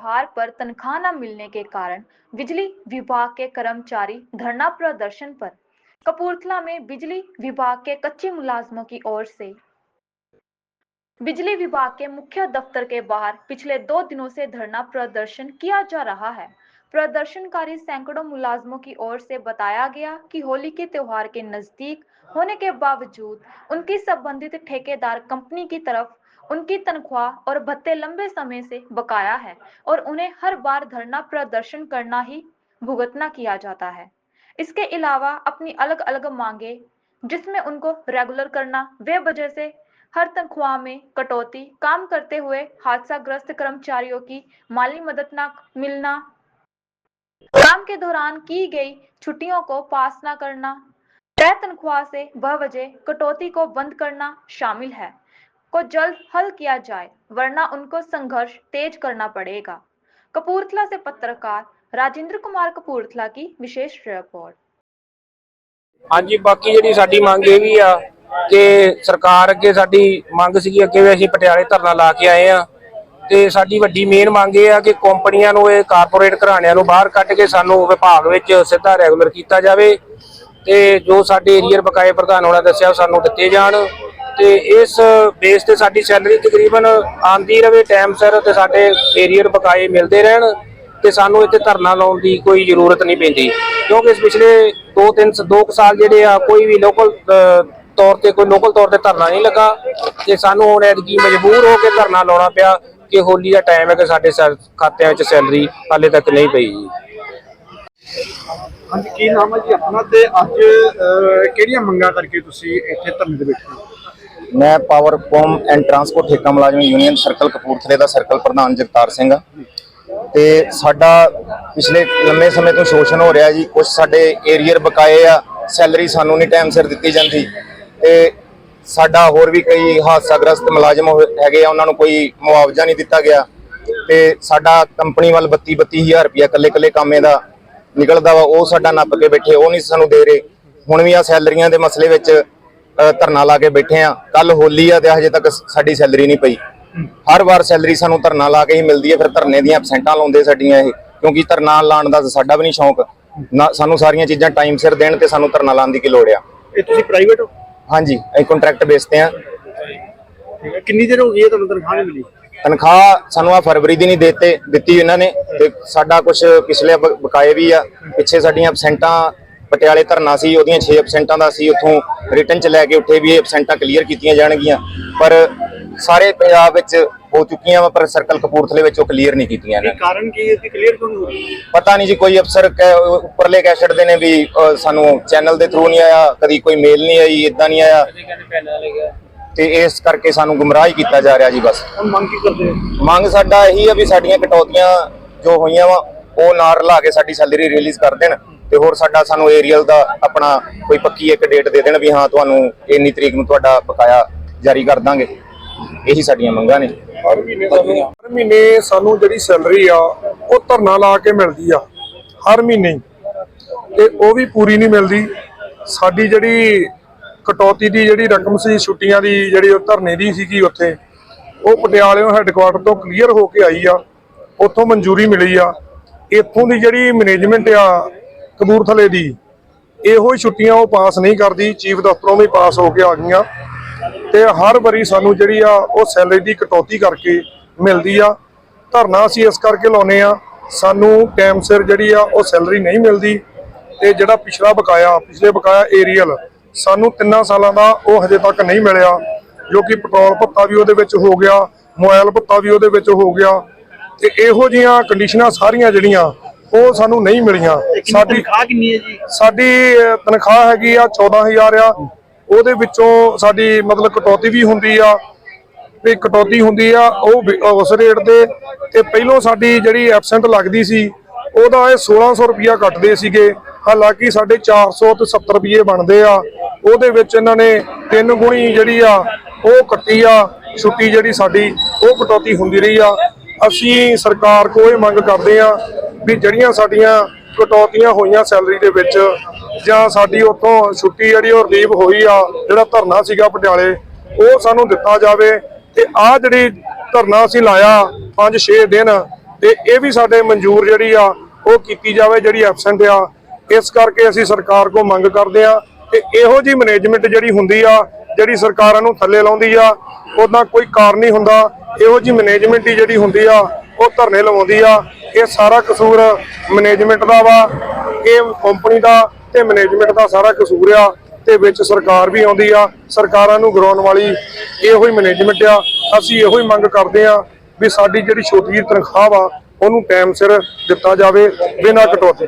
त्योहार पर तनख्वाह न मिलने के कारण बिजली विभाग के कर्मचारी धरना प्रदर्शन पर। कपूरथला में बिजली विभाग के कच्चे मुलाजमों की ओर से। बिजली विभाग के मुख्य दफ्तर के बाहर पिछले दो दिनों से धरना प्रदर्शन किया जा रहा है। प्रदर्शनकारी सैकड़ों मुलाजमों की ओर से बताया गया कि होली के त्योहार के नज़दीक होने के बावजूद उनकी संबंधित ठेकेदार कंपनी की तरफ़ उनकी तनख्वाह और भत्ते लंबे समय से बकाया है और उन्हें हर बार धरना प्रदर्शन करना ही भुगतना किया जाता है। इसके अलावा अपनी अलग अलग मांगे, जिसमें उनको रेगुलर करना, वे वजह से हर तनख्वाह में कटौती, काम करते हुए हादसाग्रस्त कर्मचारियों की माली मदद न मिलना, काम के दौरान की गई छुट्टियों को पास न करना, तय तनख्वाह से बवजह कटौती को बंद करना शामिल है। को जल्द हल किया जाए वरना उनको संघर्ष तेज करना पड़ेगा कपूरथला से पत्रकार राजेंद्र कुमार कपूरथला की विशेष रिपोर्ट ਹਾਂਜੀ ਬਾਕੀ ਜਿਹੜੀ ਸਾਡੀ ਮੰਗ ਇਹ ਵੀ ਆ ਕਿ ਸਰਕਾਰ ਅੱਗੇ ਸਾਡੀ ਮੰਗ ਸੀਗੀ ਅੱਗੇ ਵੀ ਅਸੀਂ ਪਟਿਆਲੇ ਧਰਨਾ ਲਾ ਕੇ ਆਏ ਆ ਤੇ ਸਾਡੀ ਵੱਡੀ ਮੇਨ ਮੰਗ ਇਹ ਆ ਕਿ ਕੰਪਨੀਆਂ ਨੂੰ ਇਹ ਕਾਰਪੋਰੇਟ ਘਰਾਣਿਆਂ ਨੂੰ ਬਾਹਰ ਕੱਢ ਕੇ ਸਾਨੂੰ ਵਿਭਾਗ ਵਿੱਚ ਸਿੱਧਾ ਰੈਗੂਲਰ ਕੀਤਾ ਜਾਵੇ ਤੇ ਜੋ ਸਾਡੇ ਏਰੀਅਰ ਬਕਾਏ ਪ੍ਰਧਾਨ ਹੋਣਾ ਦੱਸਿਆ ਉਹ ਸਾਨੂੰ ਦਿੱਤੇ ਜਾਣ ਤੇ ਇਸ ਬੇਸ ਤੇ ਸਾਡੀ ਸੈਲਰੀ ਤਕਰੀਬਨ ਆਂਦੀ ਰਵੇ ਟਾਈਮ ਸਿਰ ਤੇ ਸਾਡੇ ਏਰੀਅਰ ਬਕਾਏ ਮਿਲਦੇ ਰਹਿਣ ਤੇ ਸਾਨੂੰ ਇੱਥੇ ਧਰਨਾ ਲਾਉਣ ਦੀ ਕੋਈ ਜ਼ਰੂਰਤ ਨਹੀਂ ਪੈਂਦੀ। ਕਿਉਂਕਿ ਇਸ ਪਿਛਲੇ 2-3 2 ਸਾਲ ਜਿਹੜੇ ਆ ਕੋਈ ਵੀ ਲੋਕਲ ਤੌਰ ਤੇ ਕੋਈ ਲੋਕਲ ਤੌਰ ਤੇ ਧਰਨਾ ਨਹੀਂ ਲੱਗਾ ਤੇ ਸਾਨੂੰ ਹੁਣ ਐਤਕੀ ਮਜਬੂਰ ਹੋ ਕੇ ਧਰਨਾ ਲਾਉਣਾ ਪਿਆ ਕਿ ਹੋਲੀ ਦਾ ਟਾਈਮ ਹੈ ਕਿ ਸਾਡੇ ਖਾਤਿਆਂ 'ਚ ਸੈਲਰੀ ਹਾਲੇ ਤੱਕ ਨਹੀਂ ਪਈ ਜੀ। ਹਾਂਜੀ, ਕੀ ਨਾਮ ਹੈ ਜੀ ਆਪਣਾ ਤੇ ਅੱਜ ਕਿਹੜੀਆਂ ਮੰਗਾਂ ਕਰਕੇ ਤੁਸੀਂ ਇੱਥੇ ਧਰਨੇ ਦੇ ਬੈਠੇ ਹੋ? ਮੈਂ ਪਾਵਰਕੌਮ ਐਂਡ ਟਰਾਂਸਪੋਰਟ ਠੇਕਾ ਮੁਲਾਜ਼ਮ ਯੂਨੀਅਨ ਸਰਕਲ ਕਪੂਰਥਲੇ ਦਾ ਸਰਕਲ ਪ੍ਰਧਾਨ ਜਗਤਾਰ ਸਿੰਘ ਆ ਤੇ ਸਾਡਾ ਪਿਛਲੇ ਲੰਮੇ ਸਮੇਂ ਤੋਂ ਸ਼ੋਸ਼ਣ ਹੋ ਰਿਹਾ ਜੀ ਕੁਝ ਸਾਡੇ ਏਰੀਅਰ ਬਕਾਏ ਆ ਸੈਲਰੀ ਸਾਨੂੰ ਨਹੀਂ ਟਾਈਮ ਸਿਰ ਦਿੱਤੀ ਜਾਂਦੀ। ਤੇ ਸਾਡਾ ਹੋਰ ਵੀ ਕਈ ਹਾਦਸਾਗ੍ਰਸਤ ਮੁਲਾਜ਼ਮ ਹੋਏ- ਹੈਗੇ ਆ, ਉਹਨਾਂ ਨੂੰ ਕੋਈ ਮੁਆਵਜ਼ਾ ਨਹੀਂ ਦਿੱਤਾ ਗਿਆ। ਤੇ ਸਾਡਾ ਕੰਪਨੀ ਵੱਲ 32 32000 ਰੁਪਇਆ ਕੱਲੇ ਕੱਲੇ ਕਾਮੇ ਦਾ ਨਿਕਲਦਾ ਵਾ, ਉਹ ਸਾਡਾ ਨੱਪ ਕੇ ਬੈਠੇ, ਉਹ ਨਹੀਂ ਸਾਨੂੰ ਦੇ ਰਹੇ। ਹੁਣ ਵੀ ਆ ਸੈਲਰੀਆਂ ਦੇ ਮਸਲੇ ਵਿੱਚ ਧਰਨਾ ਲਾ ਕੇ ਬੈਠੇ ਆ। ਕੱਲ ਹੋਲੀ ਆ ਤੇ ਹਜੇ ਤੱਕ ਸਾਡੀ ਸੈਲਰੀ ਨਹੀਂ ਪਈ। ਹਰ ਵਾਰ ਸੈਲਰੀ ਸਾਨੂੰ ਧਰਨਾ ਲਾ ਕੇ ਹੀ ਮਿਲਦੀ ਹੈ ਫਿਰ ਧਰਨੇ ਦੀਆਂ ਐਬਸੈਂਟਾਂ ਲਾਉਂਦੇ ਸਾਡੀਆਂ ਇਹ। ਕਿਉਂਕਿ ਧਰਨਾ ਲਾਉਣ ਦਾ ਸਾਡਾ ਵੀ ਨਹੀਂ ਸ਼ੌਂਕ। ਸਾਨੂੰ ਸਾਰੀਆਂ ਚੀਜ਼ਾਂ ਟਾਈਮ ਸਿਰ ਦੇਣ ਤੇ ਸਾਨੂੰ ਧਰਨਾ ਲਾਉਣ ਦੀ ਕੀ ਲੋੜ ਆ। ਇਹ ਤੁਸੀਂ ਪ੍ਰਾਈਵੇਟ ਹੋ? ਹਾਂਜੀ ਅਸੀਂ ਕੰਟਰੈਕਟ ਬੇਸ ਤੇ ਆ ਕਿੰਨੀ ਦੇਰ ਹੋ ਗਈ ਹੈ ਤੁਹਾਨੂੰ ਤਨਖਾਹ ਨਹੀਂ ਮਿਲੀ? ਤਨਖਾਹ ਸਾਨੂੰ ਆ ਫਰਵਰੀ ਦੀ ਨਹੀਂ ਦਿੱਤੇ ਦਿੱਤੀ ਇਹਨਾਂ ਨੇ। ਤੇ ਸਾਡਾ ਕੁਝ ਪਿਛਲੇ ਬਕਾਏ ਵੀ ਆ। ਪਿੱਛੇ ਸਾਡੀਆਂ ਐਬਸੈਂਟਾਂ ਪਟਿਆਲੇ ਧਰਨਾ ਸੀ ਉਹਦੀਆਂ 6 ਐਬਸੈਂਟਾਂ ਦਾ ਸੀ ਉੱਥੋਂ ਰਿਟਰਨ ਚ ਲੈ ਕੇ ਉੱਠੇ ਵੀ ਇਹ ਐਬਸੈਂਟਾਂ ਕਲੀਅਰ ਕੀਤੀਆਂ ਜਾਣਗੀਆਂ। ਪਰ ਸਾਰੇ ਪੰਜਾਬ ਵਿੱਚ ਹੋ ਚੁੱਕੀਆਂ ਵਾ ਪਰ ਸਰਕਲ ਕਪੂਰਥਲੇ ਵਿੱਚ ਉਹ ਕਲੀਅਰ ਨਹੀਂ ਕੀਤੀਆਂ ਨੇ। ਕਾਰਨ ਕੀ ਹੈ ਕਿ ਕਲੀਅਰ ਕਿਉਂ ਨਹੀਂ ਹੋ ਰਹੀ? ਪਤਾ ਨਹੀਂ ਜੀ ਕੋਈ ਅਫਸਰ ਉੱਪਰਲੇ ਕਹਿ ਛੱਡਦੇ ਨੇ ਵੀ ਸਾਨੂੰ ਚੈਨਲ ਦੇ ਥਰੂ ਨਹੀਂ ਆਇਆ ਕਦੀ ਕੋਈ ਮੇਲ ਨਹੀਂ ਆਈ ਇਦਾਂ ਨਹੀਂ ਆਇਆ। ਤੇ ਇਸ ਕਰਕੇ ਸਾਨੂੰ ਗੁੰਮਰਾਹ ਹੀ ਕੀਤਾ ਜਾ ਰਿਹਾ ਜੀ ਬਸ। ਹੁਣ ਮੰਗ ਕੀ ਕਰਦੇ ਹੋ? ਮੰਗ ਸਾਡਾ ਇਹੀ ਆ ਵੀ ਸਾਡੀਆਂ ਕਟੌਤੀਆਂ ਜੋ ਹੋਈਆਂ ਵਾ ਉਹ ਨਾ ਰਲਾ ਕੇ ਸਾਡੀ ਸੈਲਰੀ ਰਿਲੀਜ਼ ਕਰ ਦੇਣ। ਤੇ ਹੋਰ ਸਾਡਾ ਸਾਨੂੰ ਏਰੀਅਲ ਦਾ ਆਪਣਾ ਕੋਈ ਪੱਕੀ ਇੱਕ ਡੇਟ ਦੇ ਦੇਣ ਵੀ ਹਾਂ ਤੁਹਾਨੂੰ ਇੰਨੀ ਤਰੀਕ ਨੂੰ ਤੁਹਾਡਾ ਬਕਾਇਆ ਜਾਰੀ ਕਰ ਦਾਂਗੇ। ਇਹੀ ਸਾਡੀਆਂ ਮੰਗਾਂ ਨੇ। ਹਰ ਮਹੀਨੇ ਸਾਨੂੰ ਹਰ ਮਹੀਨੇ ਸਾਨੂੰ ਜਿਹੜੀ ਸੈਲਰੀ ਆ ਉਹ ਧਰਨਾ ਲਾ ਕੇ ਮਿਲਦੀ ਆ। ਹਰ ਮਹੀਨੇ। ਤੇ ਉਹ ਵੀ ਪੂਰੀ ਨਹੀਂ ਮਿਲਦੀ। ਸਾਡੀ ਜਿਹੜੀ ਕਟੌਤੀ ਦੀ ਜਿਹੜੀ ਰਕਮ ਸੀ ਛੁੱਟੀਆਂ ਦੀ ਜਿਹੜੀ ਉਹ ਧਰਨੇ ਦੀ ਸੀਗੀ ਉੱਥੇ ਉਹ ਪਟਿਆਲਿਓਂ ਹੈੱਡਕੁਆਟਰ ਤੋਂ ਕਲੀਅਰ ਹੋ ਕੇ ਆਈ ਆ। ਉੱਥੋਂ ਮਨਜ਼ੂਰੀ ਮਿਲੀ ਆ। ਇੱਥੋਂ ਦੀ ਜਿਹੜੀ ਮੈਨੇਜਮੈਂਟ ਆ ਕਬੂਰਥਲੇ ਦੀ। ਇਹੋ ਹੀ ਛੁੱਟੀਆਂ ਉਹ ਪਾਸ ਨਹੀਂ ਕਰਦੀ, ਚੀਫ ਦਫ਼ਤਰੋਂ ਵੀ ਪਾਸ ਹੋ ਕੇ ਆ ਗਈਆਂ। ਤੇ ਹਰ ਵਾਰੀ ਸਾਨੂੰ ਜਿਹੜੀ ਆ, ਉਹ ਸੈਲਰੀ ਦੀ ਕਟੌਤੀ ਕਰਕੇ ਮਿਲਦੀ ਆ। ਧਰਨਾ ਅਸੀਂ ਇਸ ਕਰਕੇ ਲਾਉਨੇ ਆ, ਸਾਨੂੰ ਟਾਈਮ ਸਿਰ ਜਿਹੜੀ ਆ, ਉਹ ਸੈਲਰੀ ਨਹੀਂ ਮਿਲਦੀ। ਤੇ ਜਿਹੜਾ ਪਿਛਲਾ ਬਕਾਇਆ, ਪਿਛਲੇ ਬਕਾਇਆ ਏਰੀਅਲ, ਸਾਨੂੰ ਤਿੰਨਾਂ ਸਾਲਾਂ ਦਾ ਉਹ ਹਜੇ ਤੱਕ ਨਹੀਂ ਮਿਲਿਆ। ਜੋ ਕਿ ਪੈਟਰੋਲ ਭੱਤਾ ਵੀ ਉਹਦੇ ਵਿੱਚ ਹੋ ਗਿਆ, ਮੋਬਾਈਲ ਭੱਤਾ ਵੀ ਉਹਦੇ ਵਿੱਚ ਹੋ ਗਿਆ। ਤੇ ਇਹੋ ਜੀਆਂ ਕੰਡੀਸ਼ਨਾਂ ਸਾਰੀਆਂ ਜਿਹੜੀਆਂ ਉਹ ਸਾਨੂੰ ਨਹੀਂ ਮਿਲੀਆਂ। ਸਾਡੀ ਤਨਖਾਹ ਕਿੰਨੀ ਹੈ ਜੀ? ਸਾਡੀ ਤਨਖਾਹ ਹੈਗੀ ਆ 14000 ਆ। ਉਹਦੇ ਵਿੱਚੋਂ ਸਾਡੀ ਮਤਲਬ ਕਟੌਤੀ ਵੀ ਹੁੰਦੀ ਆ ਵੀ ਕਟੌਤੀ ਹੁੰਦੀ ਆ ਉਹ ਉਸ ਰੇਟ ਤੇ ਤੇ ਪਹਿਲੋਂ ਸਾਡੀ ਜਿਹੜੀ ਐਬਸੈਂਟ ਲੱਗਦੀ ਸੀ ਉਹਦਾ ਇਹ 1600 ਰੁਪਿਆ ਕੱਟਦੇ ਸੀਗੇ। ਹਾਲਾਂਕਿ ਸਾਡੇ 400 ਤੇ 70 ਰੁਪਏ ਬਣਦੇ ਆ। ਉਹਦੇ ਵਿੱਚ ਇਹਨਾਂ ਨੇ ਤਿੰਨ ਗੁਣੀ ਜਿਹੜੀ ਆ ਉਹ ਕੱਟੀ ਆ ਛੁੱਟੀ ਜਿਹੜੀ ਸਾਡੀ ਉਹ ਕਟੌਤੀ ਹੁੰਦੀ ਰਹੀ ਆ। ਅਸੀਂ ਸਰਕਾਰ ਕੋਲ ਇਹ ਮੰਗ ਕਰਦੇ ਆ ਵੀ ਜਿਹੜੀਆਂ ਸਾਡੀਆਂ ਕਟੌਤੀਆਂ ਹੋਈਆਂ ਸੈਲਰੀ ਦੇ ਵਿੱਚ, ਜਾਂ ਸਾਡੀ ਉੱਥੋਂ ਛੁੱਟੀ ਜਿਹੜੀ ਉਹ ਰਿਲੀਵ ਹੋਈ ਆ, ਜਿਹੜਾ ਧਰਨਾ ਸੀਗਾ ਪਟਿਆਲੇ, ਉਹ ਸਾਨੂੰ ਦਿੱਤਾ ਜਾਵੇ। ਤੇ ਆਹ ਜਿਹੜੀ ਧਰਨਾ ਅਸੀਂ ਲਾਇਆ 5-6 ਦਿਨ, ਤੇ ਇਹ ਵੀ ਸਾਡੇ ਮਨਜ਼ੂਰ ਜਿਹੜੀ ਆ, ਉਹ ਕੀਤੀ ਜਾਵੇ ਜਿਹੜੀ ਐਬਸੈਂਟ ਆ। ਇਸ ਕਰਕੇ ਅਸੀਂ ਸਰਕਾਰ ਕੋ ਮੰਗ ਕਰਦੇ ਆ ਕਿ ਇਹੋ ਜੀ ਮੈਨੇਜਮੈਂਟ ਜਿਹੜੀ ਹੁੰਦੀ ਆ, ਜਿਹੜੀ ਸਰਕਾਰਾਂ ਨੂੰ ਥੱਲੇ ਲਾਉਂਦੀ ਆ, ਉਹਦਾ ਕੋਈ ਕਾਰਨ ਨਹੀਂ ਹੁੰਦਾ। ਇਹੋ ਜੀ ਮੈਨੇਜਮੈਂਟ ਹੀ ਜਿਹੜੀ ਹੁੰਦੀ ਆ, ਉਹ ਧਰਨੇ ਲਵਾਉਂਦੀ ਆ। ਇਹ ਸਾਰਾ ਕਸੂਰ ਮੈਨੇਜਮੈਂਟ ਦਾ ਵਾ, ਇਹ ਕੰਪਨੀ ਦਾ ਤੇ ਮੈਨੇਜਮੈਂਟ ਦਾ ਸਾਰਾ ਕਸੂਰ ਆ, ਤੇ ਵਿੱਚ ਸਰਕਾਰ ਵੀ ਆਉਂਦੀ ਆ, ਸਰਕਾਰਾਂ ਨੂੰ ਗਰਾਉਣ ਵਾਲੀ ਇਹੋ ਹੀ ਮੈਨੇਜਮੈਂਟ ਆ। ਅਸੀਂ ਇਹੋ ਹੀ ਮੰਗ ਕਰਦੇ ਆ ਵੀ ਸਾਡੀ ਜਿਹੜੀ ਛੋਟੀ ਜਿਹੀ ਤਨਖਾਹ ਵਾ, ਉਹਨੂੰ ਟਾਈਮ ਸਿਰ ਦਿੱਤਾ ਜਾਵੇ ਬਿਨਾਂ ਕਟੌਤੀ